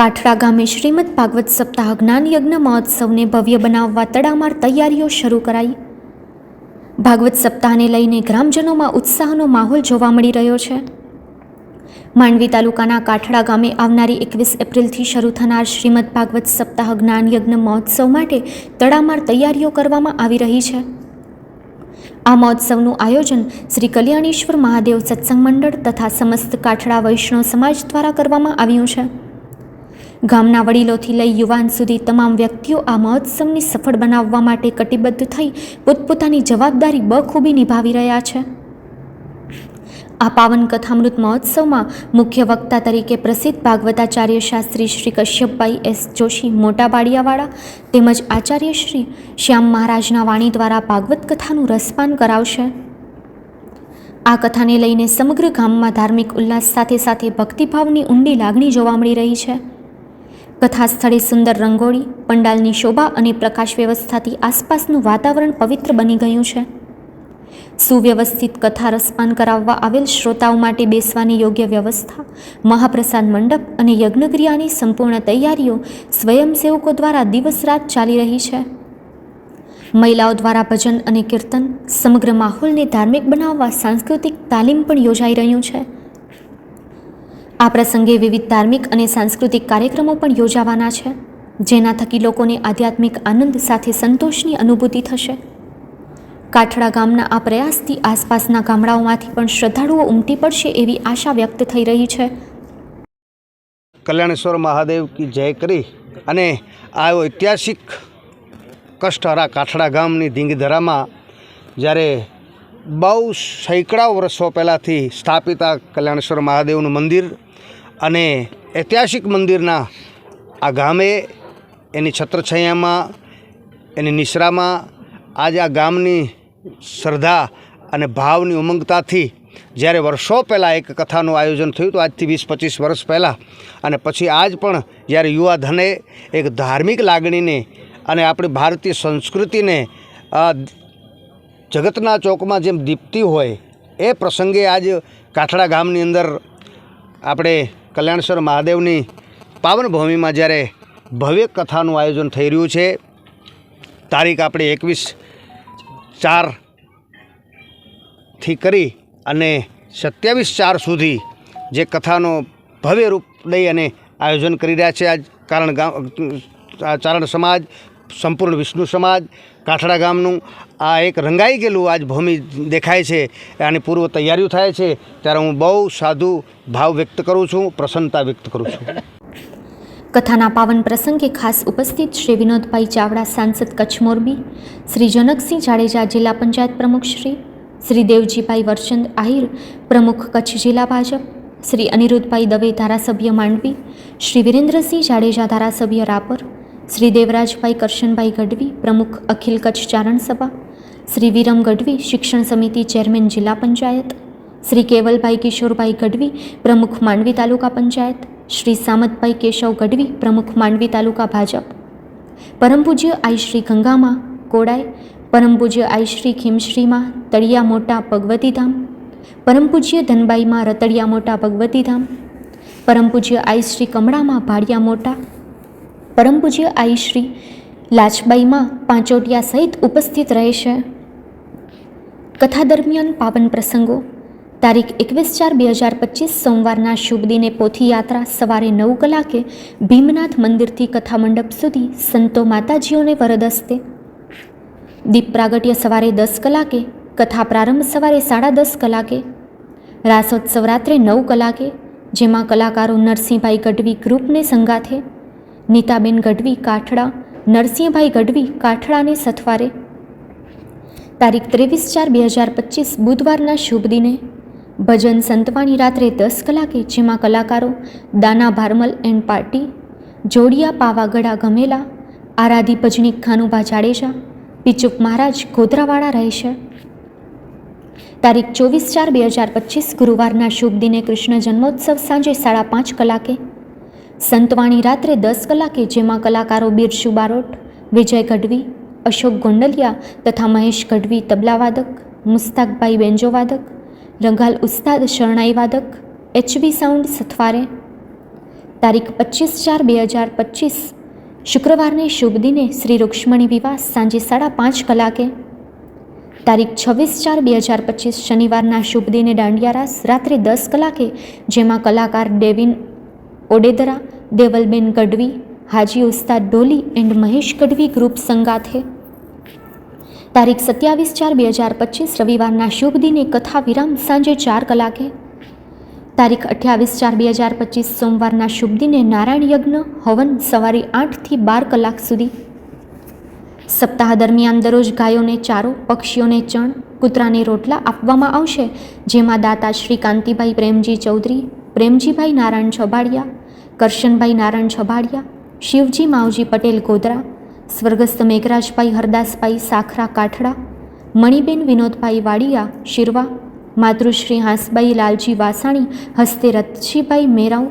કાઠડા ગામે શ્રીમદ ભાગવત સપ્તાહ જ્ઞાન યજ્ઞ મહોત્સવને ભવ્ય બનાવવા તડામાર તૈયારીઓ શરૂ કરાઈ. ભાગવત સપ્તાહને લઈને ગ્રામજનોમાં ઉત્સાહનો માહોલ જોવા મળી રહ્યો છે. માંડવી તાલુકાના કાઠડા ગામે આવનારી એકવીસ એપ્રિલથી શરૂ થનાર શ્રીમદ ભાગવત સપ્તાહ જ્ઞાન યજ્ઞ મહોત્સવ માટે તડામાર તૈયારીઓ કરવામાં આવી રહી છે. આ મહોત્સવનું આયોજન શ્રી કલ્યાણેશ્વર મહાદેવ સત્સંગ મંડળ તથા સમસ્ત કાઠડા વૈષ્ણવ સમાજ દ્વારા કરવામાં આવ્યું છે. ગામના વડીલોથી લઈ યુવાન સુધી તમામ વ્યક્તિઓ આ મહોત્સવને સફળ બનાવવા માટે કટિબદ્ધ થઈ પોતપોતાની જવાબદારી બખૂબી નિભાવી રહ્યા છે. આ પાવન કથામૃત મહોત્સવમાં મુખ્ય વક્તા તરીકે પ્રસિદ્ધ ભાગવતાચાર્ય શાસ્ત્રી શ્રી કશ્યપભાઈ એસ જોશી મોટા બાડિયાવાળા તેમજ આચાર્ય શ્રી શ્યામ મહારાજના વાણી દ્વારા ભાગવત કથાનું રસપાન કરાવશે. આ કથાને લઈને સમગ્ર ગામમાં ધાર્મિક ઉલ્લાસ સાથે સાથે ભક્તિભાવની ઊંડી લાગણી જોવા મળી રહી છે. કથા સ્થળે સુંદર રંગોળી, પંડાલની શોભા અને પ્રકાશ વ્યવસ્થાથી આસપાસનું વાતાવરણ પવિત્ર બની ગયું છે. સુવ્યવસ્થિત કથા રસપાન કરાવવા આવેલ શ્રોતાઓ માટે બેસવાની યોગ્ય વ્યવસ્થા, મહાપ્રસાદ મંડપ અને યજ્ઞક્રિયાની સંપૂર્ણ તૈયારીઓ સ્વયંસેવકો દ્વારા દિવસ રાત ચાલી રહી છે. મહિલાઓ દ્વારા ભજન અને કીર્તન સમગ્ર માહોલને ધાર્મિક બનાવવા સાંસ્કૃતિક તાલીમ પણ યોજાઈ રહ્યું છે. આ પ્રસંગે વિવિધ ધાર્મિક અને સાંસ્કૃતિક કાર્યક્રમો પણ યોજાવાના છે, જેના થકી લોકોને આધ્યાત્મિક આનંદ સાથે સંતોષની અનુભૂતિ થશે. કાઠડા ગામના આ પ્રયાસથી આસપાસના ગામડાઓમાંથી પણ શ્રદ્ધાળુઓ ઉમટી પડશે એવી આશા વ્યક્ત થઈ રહી છે. કલ્યાણેશ્વર મહાદેવ કી જય કરી અને આ ઐતિહાસિક કષ્ટહરા કાઠડા ગામની ધીંગધરામાં જ્યારે બહુ સૈકડા વર્ષો પહેલાંથી સ્થાપિત આ કલ્યાણેશ્વર મહાદેવનું મંદિર અને ઐતિહાસિક મંદિરના આ ગામે, એની છત્રછાયામાં, એની નિશ્રામાં, આજે આ ગામની શ્રદ્ધા અને ભાવની ઉમંગતાથી જ્યારે વર્ષો પહેલાં એક કથાનું આયોજન થયું હતું, આજથી વીસ પચીસ વર્ષ પહેલાં, અને પછી આજ પણ જ્યારે યુવા ધને એક ધાર્મિક લાગણીને અને આપણી ભારતીય સંસ્કૃતિને જગતના ચોકમાં જેમ દીપતી હોય, એ પ્રસંગે આજ કાઠડા ગામની અંદર આપણે કલ્યાણેશ્વર મહાદેવની પાવન ભૂમિમાં જ્યારે ભવ્ય કથાનું આયોજન થઈ રહ્યું છે, તારીખ આપણે એકવીસ ચારથી કરી અને સત્યાવીસ ચાર સુધી જે કથાનો ભવ્ય રૂપ લઈ અને આયોજન કરી રહ્યા છે. આજ કારણ ગામ ચારણ સમાજ, સંપૂર્ણ વિષ્ણુ સમાજ, કાઠડા ગામનું આ એક રંગાઈ ગયેલું આજ ભૂમિ દેખાય છે, આની પૂર્વ તૈયારીઓ થાય છે. ત્યારે હું બહુ સાધુ ભાવ વ્યક્ત કરું છું, પ્રસન્નતા વ્યક્ત કરું છું. કથાના પાવન પ્રસંગે ખાસ ઉપસ્થિત શ્રી વિનોદભાઈ ચાવડા, સાંસદ કચ્છ મોરબી, શ્રી જનકસિંહ જાડેજા જિલ્લા પંચાયત પ્રમુખ શ્રી શ્રી દેવજીભાઈ વરચંદ આહિર પ્રમુખ કચ્છ જિલ્લા ભાજપ, શ્રી અનિરુદ્ધભાઈ દવે ધારાસભ્ય માંડવી, શ્રી વિરેન્દ્રસિંહ જાડેજા ધારાસભ્ય રાપર, શ્રી દેવરાજભાઈ કરશનભાઈ ગઢવી પ્રમુખ અખિલ કચ્છ ચારણ સભા શ્રી વિરમ ગઢવી શિક્ષણ સમિતિ ચેરમેન જિલ્લા પંચાયત, શ્રી કેવલભાઈ કિશોરભાઈ ગઢવી પ્રમુખ માંડવી તાલુકા પંચાયત, શ્રી સામતભાઈ કેશવ ગઢવી પ્રમુખ માંડવી તાલુકા ભાજપ. પરમ પૂજ્ય આઈ શ્રી ગંગામાં કોડાય પરમ પૂજ્ય આઈ શ્રી ખીમશ્રીમાં, તળિયા મોટા ભગવતીધામ પરમ પૂજ્ય ધનબાઈમાં રતળિયા મોટા ભગવતીધામ પરમ પૂજ્ય આઈ શ્રી કમળામાં ભાડિયા મોટા, પરમ પૂજ્ય આઈ શ્રી લાજબાઈમાં પાંચોટિયા સહિત ઉપસ્થિત રહેશે કથા દરમિયાન પાવન પ્રસંગો. તારીખ એકવીસ ચાર બે હજાર પચીસ સોમવારના શુભ દિને પોથી સવારે નવ કલાકે ભીમનાથ મંદિરથી કથા મંડપ સુધી સંતો માતાજીઓને વરદ હસ્તે. દીપ પ્રાગટ્ય સવારે દસ કલાકે, કથા પ્રારંભ સવારે સાડા દસ કલાકે. રાસોત્સવ રાત્રે નવ કલાકે, જેમાં કલાકારો નરસિંહભાઈ ગઢવી ગ્રુપને સંગાથે. નીતાબેન ગઢવી કાઠડા, નરસિંહભાઈ ગઢવી કાઠડાને સથવારે. તારીખ ત્રેવીસ ચાર બે હજાર પચીસ બુધવારના શુભ દિને. ભજન સંતવાણી રાત્રે દસ કલાકે, જેમાં કલાકારો દાના ભારમલ એન્ડ પાર્ટી, જોડિયા પાવાગઢા ગમેલા, આરાધી ભજની ખાનુભા જાડેજા, પિચુક મહારાજ ગોધરાવાળા રહેશે તારીખ ચોવીસ ચાર બે હજાર પચીસ ગુરુવારના શુભ દિને કૃષ્ણ જન્મોત્સવ સાંજે સાડા પાંચ કલાકે. સંતવાણી રાત્રે દસ કલાકે, જેમાં કલાકારો બિરસુ બારોટ, વિજય ગઢવી અશોક ગોંડલિયા તથા મહેશ ગઢવી તબલાવાદક મુસ્તાકભાઈ બેન્જોવાદક રંગાલ ઉસ્તાદ શરણાઈ વાદક એચબી સાઉન્ડ સથવારે. તારીખ પચીસ ચાર બે હજાર પચીસ. શુક્રવારને શુભ દિને શ્રી રૂક્ષ્મણી વિવાહ સાંજે સાડા પાંચ કલાકે. તારીખ છવ્વીસ ચાર બે હજાર પચીસ શનિવારના શુભ દિને દાંડિયારાસ રાત્રે દસ કલાકે, જેમાં કલાકાર ડેવિન ઓડેદરા, દેવલબેન ગઢવી હાજી ઉસ્તાદ ડોલી એન્ડ મહેશ ગઢવી ગ્રુપ સંગાથે. તારીખ સત્યાવીસ ચાર બે હજાર પચીસ રવિવારના શુભ દિને કથા વિરામ સાંજે ચાર કલાકે. તારીખ અઠ્યાવીસ ચાર બે હજાર પચીસ સોમવારના શુભ દિને નારાયણ યજ્ઞ હવન સવારે આઠથી બાર કલાક સુધી. સપ્તાહ દરમિયાન દરરોજ ગાયોને ચારો, પક્ષીઓને ચણ, કૂતરાને રોટલા આપવામાં આવશે, જેમાં દાતા શ્રી કાંતિભાઈ પ્રેમજી ચૌધરી, પ્રેમજીભાઈ નારાયણ છબાડિયા, કરશનભાઈ નારાયણ છબાડિયા શિવજી, માવજી, પટેલ, ગોધરા, સ્વર્ગસ્થ મેઘરાજભાઈ, હરદાસભાઈ, સાખરા, કાઠડા, મણિબેન, વિનોદભાઈ વાડિયા, શિરવા, માતૃશ્રી હાંસબાઈ લાલજી વાસાણી, હસ્તે રતજીભાઈ મેરાવ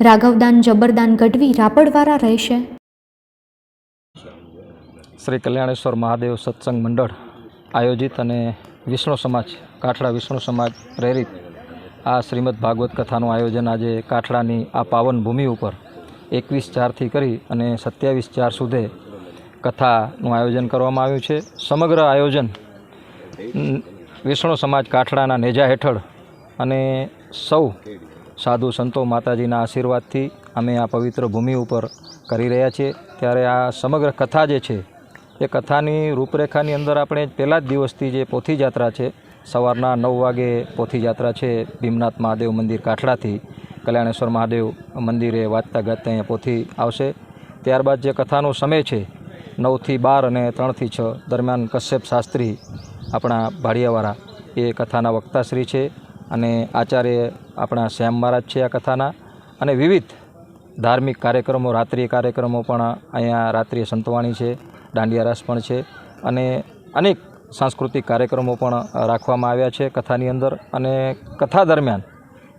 રાઘવદાન, જબરદાન ગઢવી રાપડવાળા રહેશે. શ્રી કલ્યાણેશ્વર મહાદેવ સત્સંગ મંડળ આયોજિત અને વિષ્ણુ સમાજ, કાઠડા વિષ્ણુ સમાજ પ્રેરિત આ શ્રીમદ ભાગવત કથાનું આયોજન આજે કાઠડાની આ પાવન ભૂમિ ઉપર એકવીસ ચારથી કરી અને સત્યાવીસ ચાર સુધી કથાનું આયોજન કરવામાં આવ્યું છે. સમગ્ર આયોજન વિષ્ણુ સમાજ કાઠડાના નેજા હેઠળ અને સૌ સાધુ સંતો માતાજીના આશીર્વાદથી અમે આ પવિત્ર ભૂમિ ઉપર કરી રહ્યા છીએ. ત્યારે આ સમગ્ર કથા જે છે, એ કથાની રૂપરેખાની અંદર આપણે પહેલા જ દિવસથી જે પોથી જાત્રા છે, સવારના નવ વાગે પોથી જાત્રા છે ભીમનાથ મહાદેવ મંદિર કાઠડાથી. કલ્યાણેશ્વર મહાદેવ મંદિરે વાંચતા ગાતા અહીંયા પોથી આવશે. ત્યારબાદ જે કથાનો સમય છે, નવથી બાર અને ત્રણથી છ દરમિયાન કશ્યપ શાસ્ત્રી આપણા ભાડિયાવાળા એ કથાના વક્તાશ્રી છે અને આચાર્ય આપણા શ્યામ મહારાજ છે આ કથાના. અને વિવિધ ધાર્મિક કાર્યક્રમો રાત્રિય કાર્યક્રમો પણ અહીંયા રાત્રિય સંતવાણી છે દાંડિયા રાસ પણ છે અને અનેક સાંસ્કૃતિક કાર્યક્રમો પણ રાખવામાં આવ્યા છે કથાની અંદર. અને કથા દરમિયાન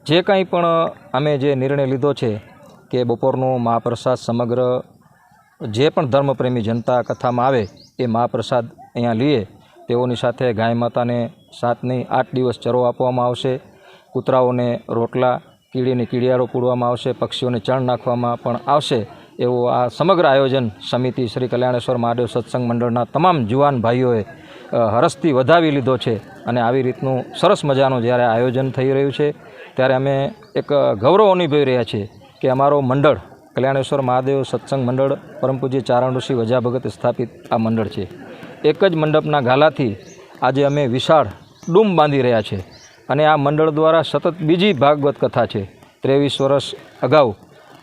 જે કંઈ પણ અમે જે નિર્ણય લીધો છે કે બપોરનું મહાપ્રસાદ સમગ્ર જે પણ ધર્મપ્રેમી જનતા કથામાં આવે એ મહાપ્રસાદ અહીંયા લઈએ તેઓની સાથે ગાય માતાને સાતની આઠ દિવસ ચરો આપવામાં આવશે, કૂતરાઓને રોટલા, કીડીને કીડિયારો પૂરવામાં આવશે, પક્ષીઓને ચણ નાખવામાં પણ આવશે, એવું આ સમગ્ર આયોજન સમિતિ શ્રી કલ્યાણેશ્વર મહાદેવ સત્સંગ મંડળના તમામ જુવાન ભાઈઓએ હરસથી વધાવી લીધો છે અને આવી રીતનું સરસ મજાનું જ્યારે આયોજન થઈ રહ્યું છે ત્યારે અમે એક ગૌરવ અનુભવી રહ્યા છીએ કે અમારો મંડળ, કલ્યાણેશ્વર મહાદેવ સત્સંગ મંડળ, પરમ પૂજ્ય ચારણ ઋષિ વજા ભગત સ્થાપિત આ મંડળ છે. એક જ મંડપના ગાલાથી આજે અમે વિશાળ ડૂમ બાંધી રહ્યા છે અને આ મંડળ દ્વારા સતત બીજી ભાગવત કથા છે. ત્રેવીસ વર્ષ અગાઉ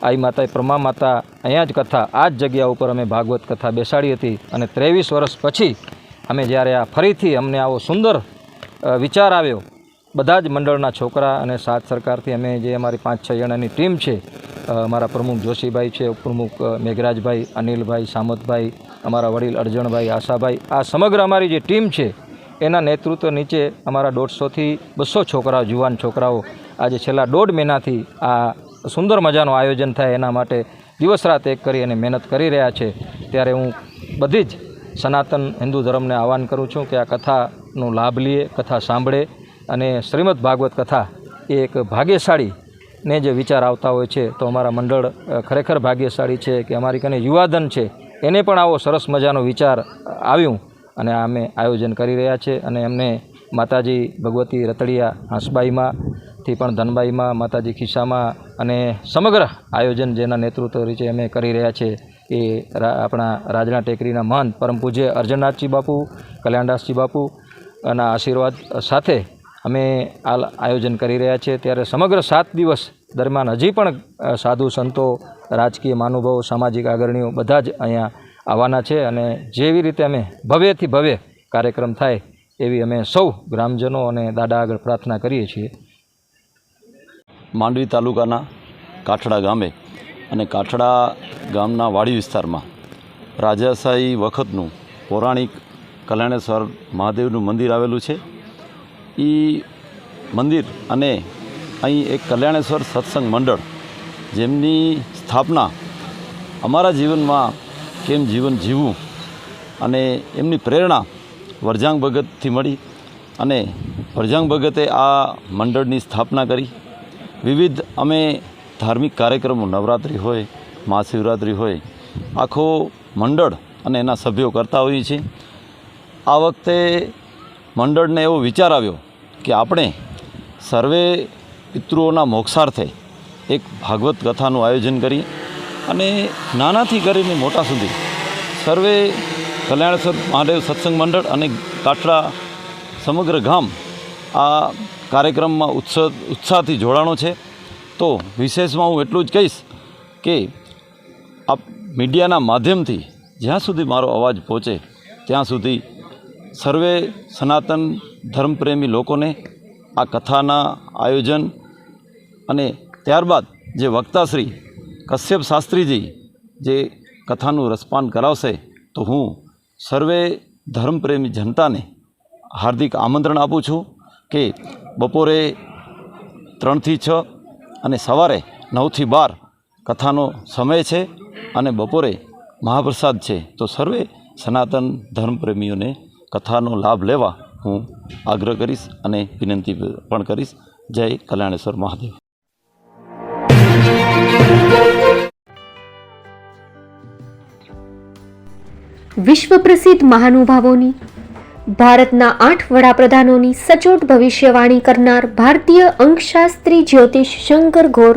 આઈ માતાએ પ્રમા માતા અહીંયા જ કથા આ જ જગ્યા ઉપર અમે ભાગવત કથા બેસાડી હતી અને ત્રેવીસ વર્ષ પછી અમે જ્યારે આ ફરીથી અમને આવો સુંદર વિચાર આવ્યો બધા જ મંડળના છોકરા અને સાત સરકારથી અમે જે અમારી પાંચ છ જણાની ટીમ છે અમારા પ્રમુખ જોશીભાઈ છે, ઉપપ્રમુખ મેઘરાજભાઈ, અનિલભાઈ, સામતભાઈ, અમારા વડીલ અર્જણભાઈ, આશાભાઈ, આ સમગ્ર અમારી જે ટીમ છે, એના નેતૃત્વ નીચે અમારા દોઢસોથી બસો છોકરાઓ, જુવાન છોકરાઓ આજે છેલ્લા દોઢ મહિનાથી આ સુંદર મજાનું આયોજન થાય એના માટે દિવસ રાત એક કરી અને મહેનત કરી રહ્યા છે. ત્યારે હું બધી જ સનાતન હિન્દુ ધર્મને આહવાન કરું છું કે આ કથાનો લાભ લઈએ કથા સાંભળે અને શ્રીમદ ભાગવત કથા એ એક ભાગ્યશાળી ને જે વિચાર આવતા હોય છે, તો અમારા મંડળ ખરેખર ભાગ્યશાળી છે કે અમારી કને યુવાધન છે, એને પણ આવો સરસ મજાનો વિચાર આવ્યું અને અમે આયોજન કરી રહ્યા છે અને એમને માતાજી ભગવતી રતડિયા હાંસબાઈમાંથી પણ ધનબાઈમાં, માતાજી ખિસ્સામાં અને સમગ્ર આયોજન જેના નેતૃત્વ રીતે અમે કરી રહ્યા છે એ આપણા રાજના ટેકરીના મહંત પરમ પૂજ્ય અર્જનનાથજી બાપુ, કલ્યાણદાસજી બાપુ અને આશીર્વાદ સાથે અમે આ આયોજન કરી રહ્યા છીએ. ત્યારે સમગ્ર સાત દિવસ દરમિયાન હજી પણ સાધુ સંતો, રાજકીય મહાનુભાવો, સામાજિક આગરણીઓ બધા જ અહીંયા આવવાના છે અને જેવી રીતે અમે ભવ્યથી ભવ્ય કાર્યક્રમ થાય એવી અમે સૌ ગ્રામજનો અને દાદા આગળ પ્રાર્થના કરીએ છીએ. માંડવી તાલુકાના કાઠડા ગામે અને કાઠડા ગામના વાડી વિસ્તારમાં રાજાશાહી વખતનું પૌરાણિક કલ્યાણેશ્વર મહાદેવનું મંદિર આવેલું છે. એ મંદિર અને અહીં એક કલ્યાણેશ્વર સત્સંગ મંડળ જેમની સ્થાપના અમારા જીવનમાં કેમ જીવન જીવવું અને એમની પ્રેરણા વરજાંગ ભગતથી મળી અને વરજાંગ ભગતે આ મંડળની સ્થાપના કરી. વિવિધ અમે ધાર્મિક કાર્યક્રમો, નવરાત્રિ હોય, મહાશિવરાત્રિ હોય, આખો મંડળ અને એના સભ્યો કરતા હોઈએ છીએ. આ વખતે મંડળને એવો વિચાર આવ્યો કે આપણે સર્વે પિતૃઓના મોક્ષાર્થે એક ભાગવત કથાનું આયોજન કરીએ અને નાનાથી કરીને મોટા સુધી સર્વે કલ્યાણેશ્વર મહાદેવ સત્સંગ મંડળ અને કાઠડા સમગ્ર ગામ આ કાર્યક્રમમાં ઉત્સાહ ઉત્સાહથી જોડાણો છે. તો વિશેષમાં હું એટલું જ કહીશ કે આ મીડિયાના માધ્યમથી જ્યાં સુધી મારો અવાજ પહોંચે, ત્યાં સુધી સર્વે સનાતન ધર્મપ્રેમી લોકોને આ કથાના આયોજન અને ત્યારબાદ જે વક્તાશ્રી કશ્યપ શાસ્ત્રીજી જે કથાનું રસપાન કરાવશે, તો હું સર્વે ધર્મપ્રેમી જનતાને હાર્દિક આમંત્રણ આપું છું કે બપોરે ત્રણથી છ અને સવારે નવથી બાર કથાનો સમય છે અને બપોરે મહાપ્રસાદ છે. તો સર્વે સનાતન ધર્મપ્રેમીઓને કથાનો લાભ લેવા હું આગ્રહ કરીશ અને વિનંતી પણ કરીશ. જય કલ્યાણેશ્વર મહાદેવ. વિશ્વ પ્રસિદ્ધ મહાનુભાવોની, ભારતના આઠ વડાપ્રધાનોની સચોટ ભવિષ્યવાણી કરનાર ભારતીય અંકશાસ્ત્રી જ્યોતિષ શંકર ઘોર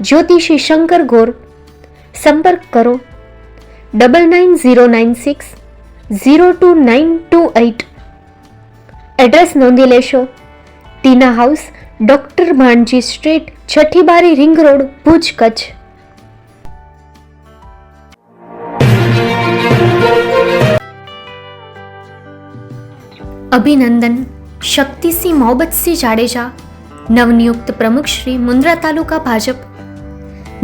જ્યોતિષી શંકર ગોર. સંપર્ક કરો. Double nine zero nine six zero two nine two eight. Address નોંધી લેશો. Tina house, doctor Bhanji street છઠ્ઠી બારી રિંગ રોડ, ભુજ કચ્છ. અભિનંદન, શક્તિસિંહ મોહબ્બતસિંહ જાડેજા, નવનિયુક્ત પ્રમુખ શ્રી મુન્દ્રા તાલુકા ભાજપ.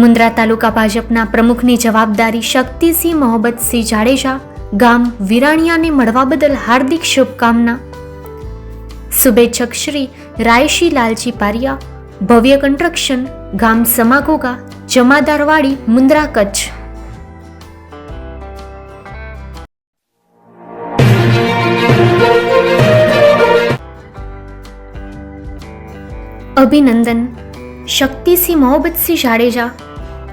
મુન્દ્રા તાલુકા ભાજપના પ્રમુખની જવાબદારી શક્તિસિંહ મોહબ્બતસિંહ જાડેજા, ગામ વિરાણિયાને મળવા બદલ હાર્દિક શુભકામના. શુભેચ્છક શ્રી રાયશી લાલજી પારિયા, ભવ્ય કન્સ્ટ્રક્શન ગામ સમાગોગા, જમાદારવાડી, મુન્દ્રા કચ્છ. અભિનંદન. શક્તિસિંહ મોહબ્બતસિંહ જાડેજા